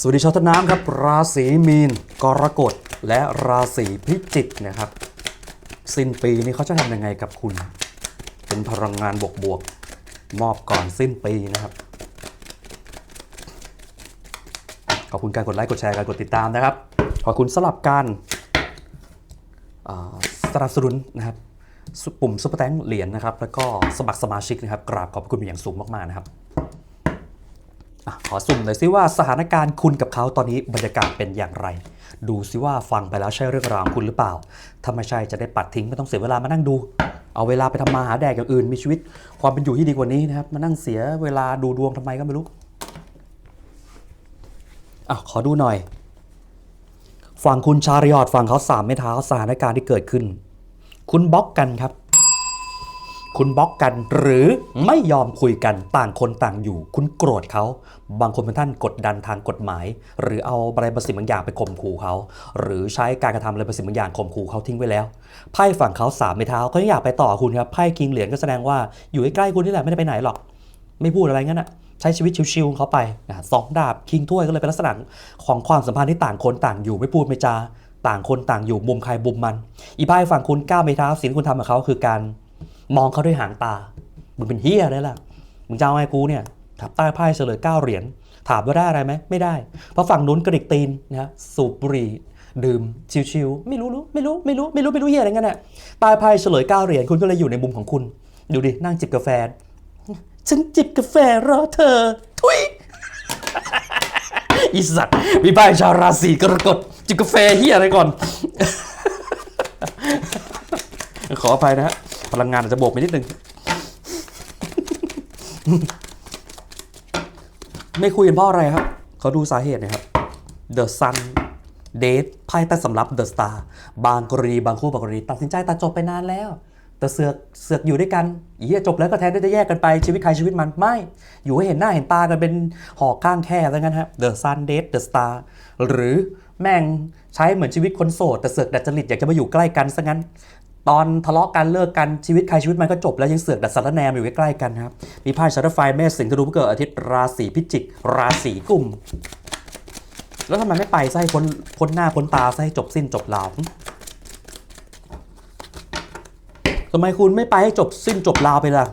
สวัสดีชาวต้นน้ำครับ ราศีมีน กรกฎ และราศีพิจิกนะครับ สิ้นปีนี้เขาจะทำยังไงกับคุณ เป็นพลังงานบวกบวกมอบก่อนสิ้นปีนะครับ ขอบคุณการกดไลค์กดแชร์การกดติดตามนะครับ ขอบคุณสลับการสนับสนุนนะครับปุ่มซุปเปอร์แตงเหรียญนะครับ แล้วก็สมัครสมาชิกนะครับ กราบขอบคุณอย่างสูงมากๆนะครับ ขอสุ่มหน่อยซิว่าสถานการณ์คุณกับเขาตอนนี้บรรยากาศเป็นอย่างไร ดูซิว่าฟังไปแล้วใช่เรื่องราวคุณหรือเปล่า ถ้าไม่ใช่จะได้ปัดทิ้งไม่ต้องเสียเวลามานั่งดู เอาเวลาไปทำมาหาแดกอย่างอื่น มีชีวิต ความเป็นอยู่ที่ดีกว่านี้นะครับ มานั่งเสียเวลาดูดวงทำไมก็ไม่รู้อะขอดูหน่อย ฝั่งคุณชาริออดฝั่งเขาสามไม้เท้าสถานการณ์ที่เกิดขึ้น คุณบล็อกกันครับ คุณบล็อกกันหรือไม่ยอมคุยกันต่างคนต่างอยู่ คุณโกรธเขา บางคนเป็นท่านกดดันทางกฎหมาย หรือเอาอะไรบางสิ่งบางอย่างไปข่มขู่เขา หรือใช้การกระทำอะไรบางสิ่งบางอย่างข่มขู่เขาทิ้งไว้แล้วไพ่ฝั่งเขาสามไม้เท้าเขาอยากไปต่อคุณครับไพ่คิงเหรียญก็แสดงว่าอยู่ใกล้ๆคุณนี่แหละไม่ได้ไปไหนหรอก ไม่พูดอะไรงั้นอะใช้ชีวิตชิวๆของเขาไปนะสองดาบคิงถ้วยก็เลยเป็นลักษณะของความสัมพันธ์ที่ต่างคนต่างอยู่ไม่พูดไม่จาต่างคนต่างอยู่มุมใครมุมมัน อีไพ่ฝั่งคุณก้าวไม้เท้าสิ่งที่คุณทำกับเขาคือการ มองเขาด้วยหางตา มึงเป็นเฮียได้ละมึงจะเอาไงกูเนี่ยถับใต้ไพ่เฉลยเก้าเหรียญถามว่าได้อะไรไหมไม่ได้ เพราะฝั่งนู้นกระดิกตีนนะสูบบุหรี่ดื่มชิวๆไม่รู้รู้ไม่รู้ไม่รู้ไม่รู้ไม่รู้เฮียอะไรกันน่ะใต้ไพ่เฉลยเก้าเหรียญคุณก็เลยอยู่ในมุมของคุณ ดูดินั่งจิบกาแฟ ฉันจิบกาแฟรอเธอ ทุยอีสัตว์มีใบชาวราศีกรกฎจิบกาแฟเฮียอะไรก่อน ขออภัยนะฮะ พลังงานอาจจะโบกไปนิดนึง ไม่คุยกันเพราะอะไรครับ เขาดูสาเหตุนะครับ The Sun Date ไพ่ใต้สำรับ The Star บางกรณีบางคู่บางกรณีตัดสินใจตัดจบไปนานแล้ว แต่เสือกเสือกอยู่ด้วยกันอียจบแล้วก็แทนที่จะแยกกันไปชีวิตใครชีวิตมันไม่ อยู่ให้เห็นหน้าเห็นตากันเป็นหอกข้างแค่แล้วกันฮะ The Sun Date The Star หรือแม่งใช้เหมือนชีวิตคนโสด แต่เสือกดัดจริตอยากจะมาอยู่ใกล้กันซะงั้น ตอนทะเลาะกันเลิกกันชีวิตใครชีวิตมันก็จบแล้วยังเสือกดัดสารแนมอยู่ใกล้ๆกันครับ มีไพ่ชาร์ตอร์ไฟเมษสิงห์ธนูผู้เกิดอาทิตย์ราศีพิจิก ราศีกุม แล้วทำไมไม่ไปให้พ้นพ้นหน้าพ้นตาให้จบสิ้นจบราวทำไมคุณไม่ไปให้จบสิ้นจบราวไปล่ะ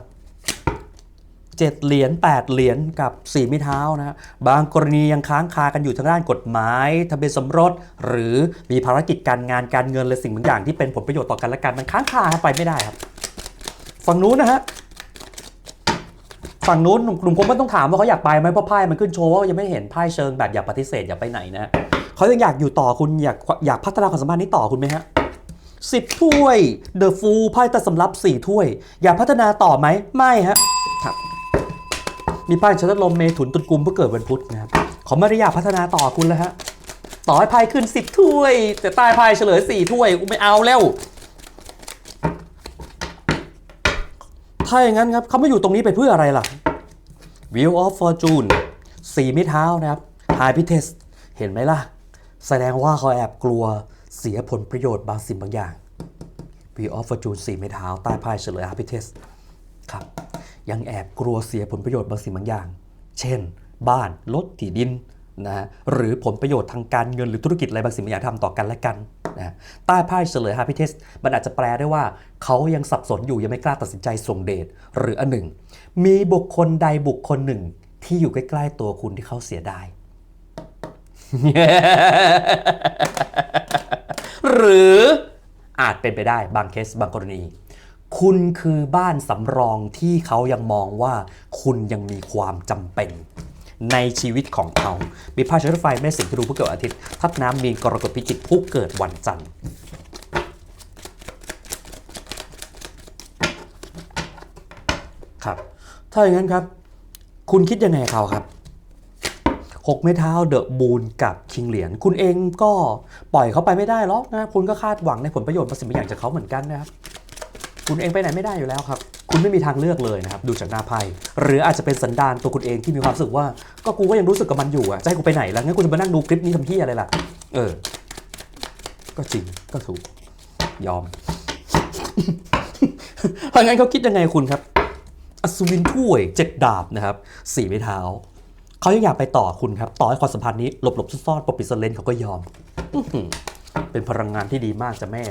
เจ็ดเหรียญแปดเหรียญกับสี่ม้เท้านะฮะบางกรณียังค้างคากันอยู่ทางด้านกฎหมายทะเบียนสมรส หรือมีภารกิจการงานการเงินและสิ่งบางอย่างที่เป็นผลประโยชน์ต่อกันและกันมันค้างคาไปไม่ได้ครับ ฝั่งนู้นนะฮะฝั่งนู้นหนุ่มหนุ่มคงไม่ต้องถามว่าเขาอยากไปไหมเพราะไพ่มันขึ้นโชว์ว่ายังไม่เห็นไพ่เชิงแบบอย่าปฏิเสธอย่าไปไหนนะเขายังอยากอยู่ต่อคุณอยากอยากพัฒนาความสัมพันธ์นี้ต่อคุณไหมฮะสิบถ้วยเดอะฟูไพ่แต่สำรับสี่ถ้วย อยากพัฒนาต่อไหมไม่ฮะ มีไพ่ชัตลมเมถุนตุลกุมเพื่อเกิดวันพุธนะครับขาไม่ได้อยาพัฒนาต่อคุณแล้วฮะต่อให้ไพ่ขึ้นสิบถ้วย แต่ใต้ไพ่เฉลยสี่ถ้วยกูไม่เอาแล้ว ถ้าอย่างนั้นครับเขาไม่อยู่ตรงนี้ไปเพื่ออะไรล่ะ Wheel of Fortune สีไม้เท้านะครับ High p i t e s เห็นไหมล่ะ แสดงว่าเขาแอบกลัวเสียผลประโยชน์บางสิ่งบางอย่าง Wheel of Fortune สีไม้เท้าใต้ไพ่เฉลย High p i t e s ครับ ยังแอบกลัวเสียผลประโยชน์บางสิ่งบางอย่าง เช่น บ้านรถที่ดินนะฮะหรือผลประโยชน์ทางการเงินหรือธุรกิจอะไรบางสิ่งบางอย่างทำต่อกันและกันนะใต้ไพ่เฉลย Happy Test มันอาจจะแปลได้ว่า เขายังสับสนอยู่ยังไม่กล้าตัดสินใจส่งเดชหรืออันหนึ่ง มีบุคคลใดบุคคลหนึ่ง ที่อยู่ใกล้ๆตัวคุณที่เขาเสียดายหรืออาจเป็นไปได้บางเคสบางกรณี คุณคือบ้านสำรองที่เขายังมองว่าคุณยังมีความจำเป็นในชีวิตของเขามีพาชรไฟแม่สิงห์ธนูผู้เกิดอาทิตย์ ทัดน้ำมีนกรกฎพิจิกผู้เกิดวันจันทร์ ครับ ถ้าอย่างนั้นครับ คุณคิดยังไงเขาครับหกไม้เท้าเดอะบูนกับคิงเหรียญคุณเองก็ปล่อยเขาไปไม่ได้หรอกนะ คุณก็คาดหวังในผลประโยชน์บางสิ่งบางอย่างจากเขาเหมือนกันนะครับ คุณเองไปไหนไม่ได้อยู่แล้วครับ คุณไม่มีทางเลือกเลยนะครับ ดูจากหน้าไพ่หรืออาจจะเป็นสันดานตัวคุณเองที่มีความรู้สึกว่า ก็กูก็ยังรู้สึกกับมันอยู่อะจะให้กูไปไหนล้วงั้นกูจะมานั่งดูคลิปนี้ทำที่อะไรล่ะ เออ ก็จริงก็ถูก ยอมถ้างั้นเขาคิดยังไงคุณครับ อัศวินถ้วยเจ็ดดาบนะครับสี่ไม้เท้าเขายังอยากไปต่อคุณครับ ต่อให้ความสัมพันธ์นี้หลบหลบๆซ่อนๆปกปิดเลนเขาก็ยอมเป็นพลังงานที่ดีมากจ้ะแม่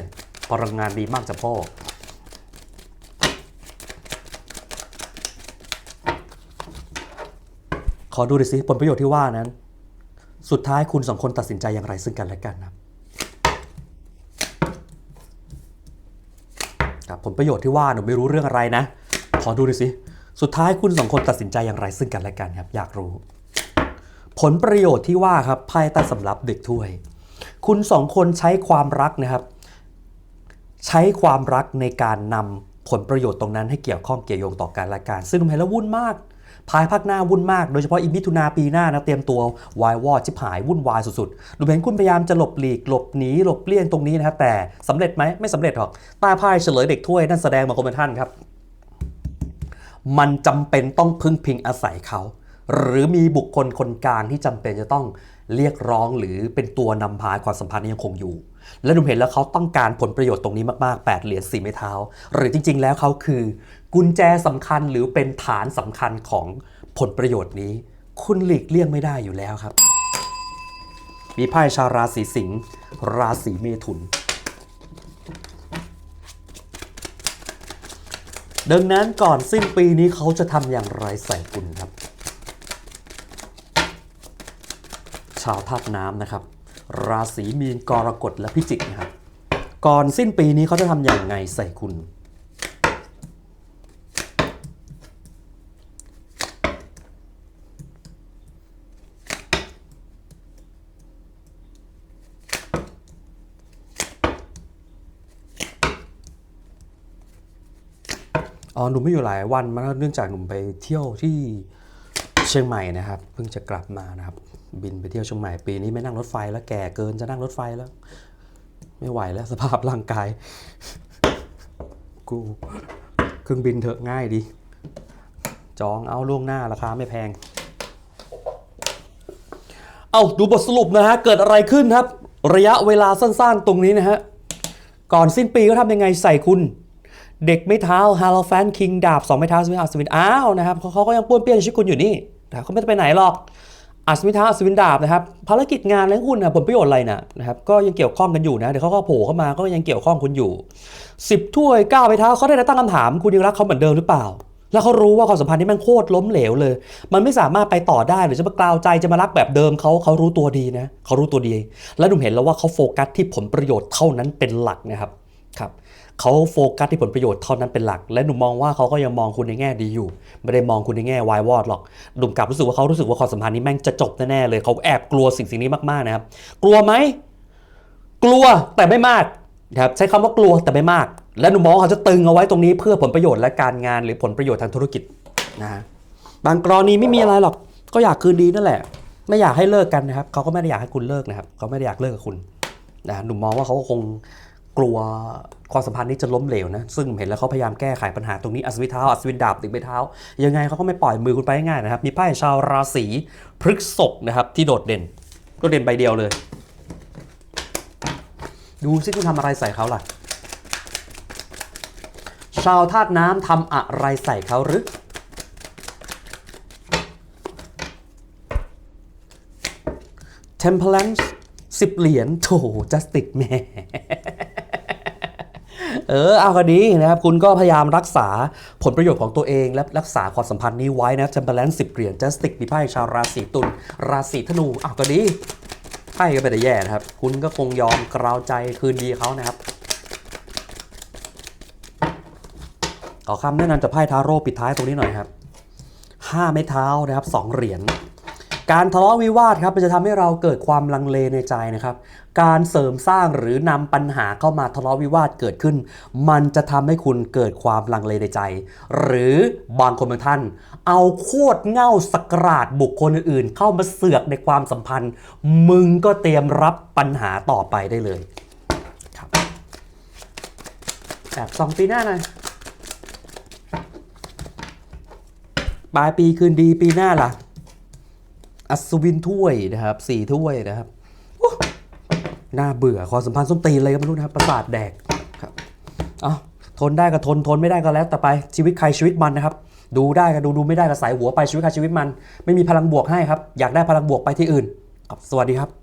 พลังงานดีมากจ้ะพ่อ ขอดูดิสิผลประโยชน์ที่ว่านั้น สุดท้ายคุณสองคนตัดสินใจอย่างไรซึ่งกันและกันครับครับผลประโยชน์ที่ว่าหนูไม่รู้เรื่องอะไรนะ ขอดูดิสิ สุดท้ายคุณสองคนตัดสินใจอย่างไรซึ่งกันและกันครับ อยากรู้ ผลประโยชน์ที่ว่าครับไพ่ใต้สำรับเด็กถ้วย คุณสองคนใช้ความรักนะครับ ใช้ความรักในการนำผลประโยชน์ตรงนั้นให้เกี่ยวข้องเกี่ยวโยงต่อกันและกันซึ่งผมเห็นแล้ววุ่นมาก ภายภาคหน้าวุ่นมากโดยเฉพาะอีมิถุนาปีหน้านะเตรียมตัววายวอดชิบหายวุ่นวายสุดๆ ดูเห็นคุณพยายามจะหลบหลีกหลบหนีหลบเลี่ยงตรงนี้นะครับแต่สำเร็จไหมไม่สำเร็จหรอกต้ไพ่เฉลยเด็กถ้วยนั่นแสดงมาคมเป็นท่านครับ มันจำเป็นต้องพึ่งพิงอาศัยเขา หรือมีบุคคลคนกลางที่จำเป็นจะต้องเรียกร้องหรือเป็นตัวนำพาความสัมพันธ์นี้ยังคงอยู่ และหนุ่มเห็นแล้วเขาต้องการผลประโยชน์ตรงนี้มากๆ8เหรียญ4ไม้เท้า หรือจริง ๆ แล้วเขาคือ กุญแจสำคัญหรือเป็นฐานสำคัญของผลประโยชน์นี้ คุณหลีกเลี่ยงไม่ได้อยู่แล้วครับ มีไพ่ชาวราศีสิงห์ราศีเมถุน ดังนั้นก่อนสิ้นปีนี้เขาจะทำอย่างไรใส่คุณครับ ชาวธาตุน้ำนะครับ ราศีมีนกรกฎและพิจิกนะครับ ก่อนสิ้นปีนี้เขาจะทำอย่างไงใส่คุณ อ๋อหนุ่มไม่อยู่หลายวันมาเนื่องจากหนุ่มไปเที่ยวที่เชียงใหม่นะครับ เพิ่งจะกลับมานะครับ บินไปเที่ยวเชียงใหม่ปีนี้ไม่นั่งรถไฟแล้วแก่เกินจะนั่งรถไฟแล้ว ไม่ไหวแล้วสภาพร่างกาย กูเครื่องบินเถอะง่ายดี จองเอาล่วงหน้าราคาไม่แพง เอาดูบทสรุปนะฮะ เกิดอะไรขึ้นครับ ระยะเวลาสั้นๆตรงนี้นะฮะ ก่อนสิ้นปีก็ทำยังไงใส่คุณ เด็กไม่เท้าฮาโลแฟนคิงดาบสองไม้เท้าสมิธอัศวินอ้าวนะครับเขาก็ยังป้วนเปี้ยนชีวิตคุณอยู่นี่นะครับเขาไม่ได้ไปไหนหรอกอัศวินเท้าอัศวินดาบนะครับภารกิจงานอะไรคุณนะผลประโยชน์อะไรนะนะครับก็ยังเกี่ยวข้องกันอยู่นะเดี๋ยวเขาก็โผล่เข้ามาก็ยังเกี่ยวข้องคุณอยู่สิบถ้วยเก้าไม้เท้าเขาได้ต่ตั้งคำถาม คุณยังรักเขาเหมือนเดิมหรือเปล่า แล้วเขารู้ว่าความสัมพันธ์นี้มันโคตรล้มเหลวเลย มันไม่สามารถไปต่อได้หรือจะมากล่าวใจจะมารักแบบเดิมเขาเขารู้ตัวดีนะเขารู้ตัวดี และหนุ่มเห็นแล้วว่าเขาโฟกัสที่ผลประโยชน์เท่านั้นเป็นหลักนะครับ ครับเขาโฟกัสที่ผลประโยชน์เท่านั้นเป็นหลัก และหนุ่มมองว่าเขาก็ยังมองคุณในแง่ดีอยู่ ไม่ได้มองคุณในแง่วายวอดหรอกหนุ่มกลับรู้สึกว่าเขารู้สึกว่าความสัมพันธ์นี้แม่งจะจบแน่ๆเลยเขาแอบกลัวสิ่งสิ่งนี้มากๆนะครับกลัวไหมกลัวแต่ไม่มากนะครับใช้คำว่ากลัวแต่ไม่มาก และหนุ่มมองเขาจะตึงเอาไว้ตรงนี้เพื่อผลประโยชน์และการงานหรือผลประโยชน์ทางธุรกิจนะฮะบางกรณีไม่มีอะไรหรอกก็อยากคืนดีนั่นแหละ ไม่อยากให้เลิกกันนะครับเขาก็ไม่ได้อยากให้คุณเลิกนะครับเขาไม่ได้อยากเลิกกับคุณนะหนุ่มมองว่าเขาก็คง กลัวความสัมพันธ์นี้จะล้มเหลวนะ ซึ่งเห็นแล้วเขาพยายามแก้ไขปัญหาตรงนี้อัศวินเท้าอัศวินดาบติดใบเท้า ยังไงเขาก็ไม่ปล่อยมือคุณไปง่ายนะครับ มีไพ่ชาวราศีพฤกษภนะครับ ที่โดดเด่นโดดเด่นใบเดียวเลย ดูซิคุณทำอะไรใส่เขาล่ะ ชาวธาตุน้ำทำอะไรใส่เขาหรือ Temperance สิบเหรียญโถจัสติกแม่ เออเอาก็ดีนะครับคุณก็พยายามรักษาผลประโยชน์ของตัวเอง และรักษาความสัมพันธ์นี้ไว้นะ Temperance สิบเหรียญจัสติกมีไพ่ชาวราศีตุลราศีธนูอ้าวก็ดีไพ่ก็ไม่ได้แย่นะครับ คุณก็คงยอมกราวใจคืนดีเขานะครับขอคำแนะนำจากไพ่ทาโร่ปิดท้ายตรงนี้หน่อยครับห้าไม้เท้านะครับสองเหรียญ การทะเลาะวิวาทครับมันจะทำให้เราเกิดความลังเลในใจนะครับ การเสริมสร้างหรือนำปัญหาเข้ามาทะเลาะวิวาทเกิดขึ้น มันจะทำให้คุณเกิดความลังเลในใจ หรือบางคนบางท่าน เอาโคตรเง่าสกราดบุคคลอื่นๆ เข้ามาเสือกในความสัมพันธ์ มึงก็เตรียมรับปัญหาต่อไปได้เลยครับแบบสองปีหน้าหน่อยปลายปีคืนดีปีหน้าล่ะ อัศวินถ้วยนะครับสี่ถ้วยนะครับโอ้น่าเบื่อความสัมพันธ์ส้นตีนอะไรก็ไม่รู้นะครับประสาทแดกครับเอาทนได้ก็ทนทนไม่ได้ก็แล้วแต่ไปชีวิตใครชีวิตมันนะครับ ดูได้ก็ดูดูไม่ได้ก็สายหัวไปชีวิตใครชีวิตมัน ไม่มีพลังบวกให้ครับ อยากได้พลังบวกไปที่อื่นครับสวัสดีครับ